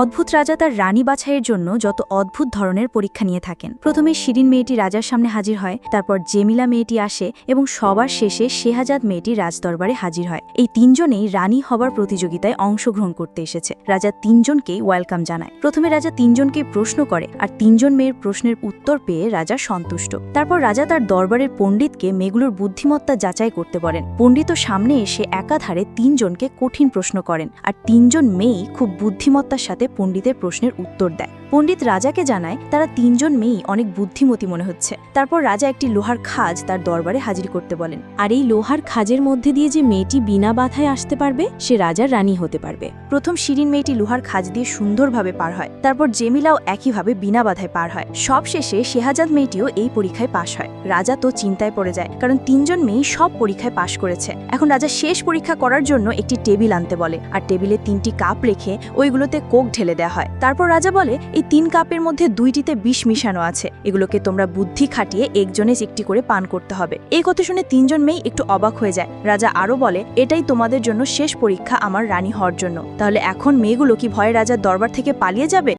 অদ্ভুত রাজা তার রানী বাছাইয়ের জন্য যত অদ্ভুত ধরনের পরীক্ষা নিয়ে থাকেন। প্রথমে শিরিন মেয়েটি রাজার সামনে হাজির হয়, তারপর জেমিলা মেয়েটি আসে এবং সবার শেষে শেহাজাদ মেয়েটি রাজদরবারে হাজির হয়। এই তিনজনেই রানী হবার প্রতিযোগিতায় অংশগ্রহণ করতে এসেছে। রাজা তিনজনকেই ওয়েলকাম জানায়। প্রথমে রাজা তিনজনকে প্রশ্ন করে আর তিনজন মেয়ের প্রশ্নের উত্তর পেয়ে রাজা সন্তুষ্ট। তারপর রাজা তার দরবারের পণ্ডিতকে মেয়েগুলোর বুদ্ধিমত্তা যাচাই করতে বলেন। পণ্ডিত সামনে এসে একাধারে তিনজনকে কঠিন প্রশ্ন করেন আর তিনজন মেয়েই খুব বুদ্ধিমত্তার সাথে পণ্ডিতের প্রশ্নের উত্তর দেয়। পণ্ডিত রাজাকে জানায় তারা তিনজন মেয়েই অনেক বুদ্ধিমতী মনে হচ্ছে। তারপর রাজা একটি লোহার খাজ তার দরবারে হাজির করতে বলেন। আর এই লোহার খাজের মধ্যে দিয়ে যে মেয়েটি বিনা বাধায় আসতে পারবে, সে রাজার রানী হতে পারবে। প্রথম শিরিন মেয়েটি লোহার খাজ দিয়ে সুন্দরভাবে পার হয়। তারপর জেমিলাও একইভাবে বিনা বাধায় পার হয়। সব শেষে শেহাজাদ মেয়েটিও এই পরীক্ষায় পাশ হয়। রাজা তো চিন্তায় পড়ে যায়, কারণ তিনজন মেয়েই সব পরীক্ষায় পাশ করেছে। এখন রাজা শেষ পরীক্ষা করার জন্য একটি টেবিল আনতে বলে। আর টেবিলে তিনটি কাপ রেখে ওইগুলোতে কোক ঢেলে দেওয়া হয়। তারপর রাজা বলে এই তিন কাপের মধ্যে দুইটিতে বিষ মিশানো আছে। এগুলোকে তোমরা বুদ্ধি খাটিয়ে একজনে একটি করে পান করতে হবে। এই কথা শুনে তিনজন মেয়ে একটু অবাক হয়ে যায়। রাজা আরও বলে, এটাই তোমাদের জন্য শেষ পরীক্ষা আমার রানী হওয়ার জন্য। তাহলে এখন মেয়েগুলো কি ভয়ে রাজার দরবার থেকে পালিয়ে যাবে?